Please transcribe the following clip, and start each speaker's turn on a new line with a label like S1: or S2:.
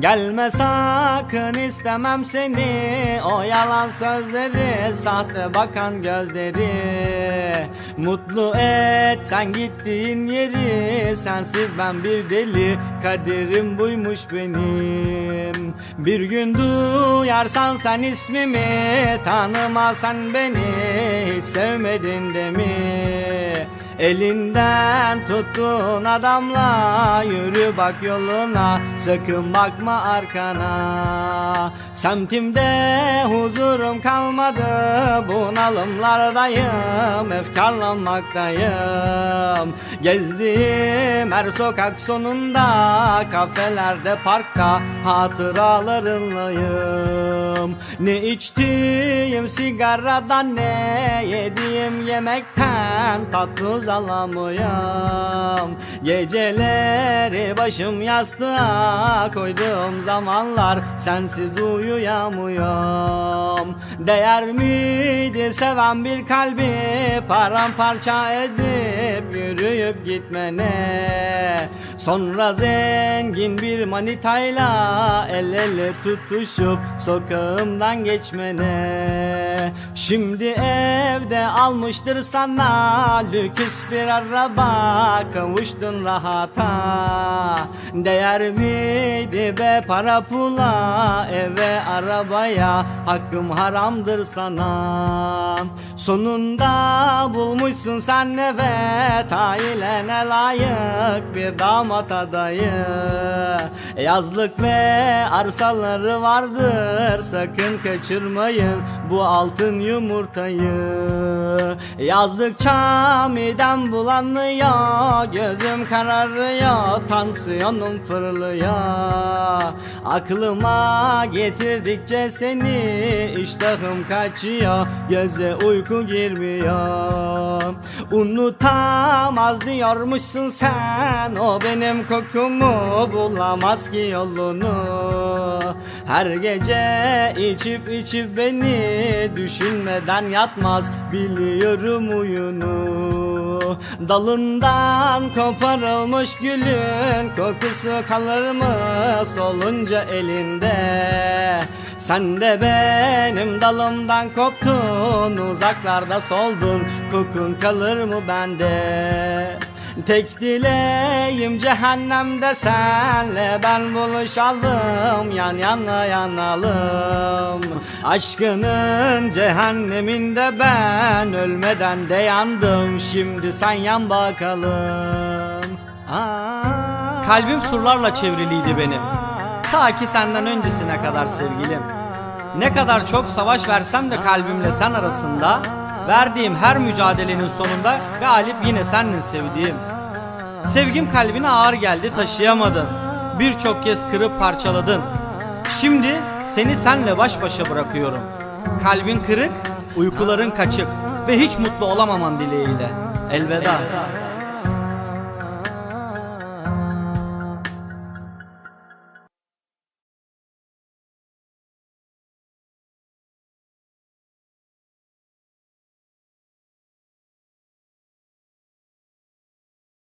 S1: Gelme sakın istemem seni. O yalan sözleri Sahte bakan gözleri. Mutlu et sen gittiğin yeri. Sensiz ben bir deli Kaderim buymuş benim. Bir gün duyarsan sen ismimi Tanımasan beni Hiç sevmedin de mi? Elinden tuttun adamla Yürü bak yoluna Sakın bakma arkana. Semtimde huzurum kalmadı Bunalımlardayım Efkarlanmaktayım. Gezdiğim her sokak sonunda Kafelerde parkta Hatıralarınlayım Ne içtiğim sigaradan Ne yediğim yemekten Tatlı alamıyorum Geceleri başım yastığa koyduğum zamanlar Sensiz uyuyamıyorum. Değer miydi seven bir kalbi Paramparça edip yürüyüp gitmene Sonra zengin bir manitayla El ele tutuşup sokağımdan geçmene. Şimdi evde almıştır sana lüks bir araba Kavuştun rahata. Değer miydi be para pula Eve arabaya? Hakkım haramdır sana Sonunda bulmuşsun sen evet Ailene layık bir damat adayı. Yazlık ve arsaları vardır. Sakın kaçırmayın bu altın yumurtayı. Yazdıkça midem bulanıyor. Gözüm kararıyor. Tansiyonum fırlıyor. Aklıma getirdikçe seni iştahım kaçıyor. Göze uyku girmiyor. Unutamaz diyormuşsun sen. O benim kokumu bulamaz ki yolunu. Her gece içip içip beni Düşünmeden yatmaz. Biliyorum oyunu Dalından koparılmış gülün Kokusu kalır mı solunca elinde Sen de benim dalımdan koptun Uzaklarda soldun kokun kalır mı bende Tek dileğim cehennemde senle ben buluşalım Yan yana yanalım Aşkının cehenneminde ben ölmeden de yandım Şimdi sen yan bakalım Aa,
S2: Kalbim surlarla çevriliydi benim. Ta ki senden öncesine kadar sevgilim. Ne kadar çok savaş versem de kalbimle sen arasında Verdiğim her mücadelenin sonunda galip yine sendin sevdiğim. Sevgim kalbine ağır geldi taşıyamadın. Birçok kez kırıp parçaladın. Şimdi seni senle baş başa bırakıyorum. Kalbin kırık, uykuların kaçık Ve hiç mutlu olamaman dileğiyle. Elveda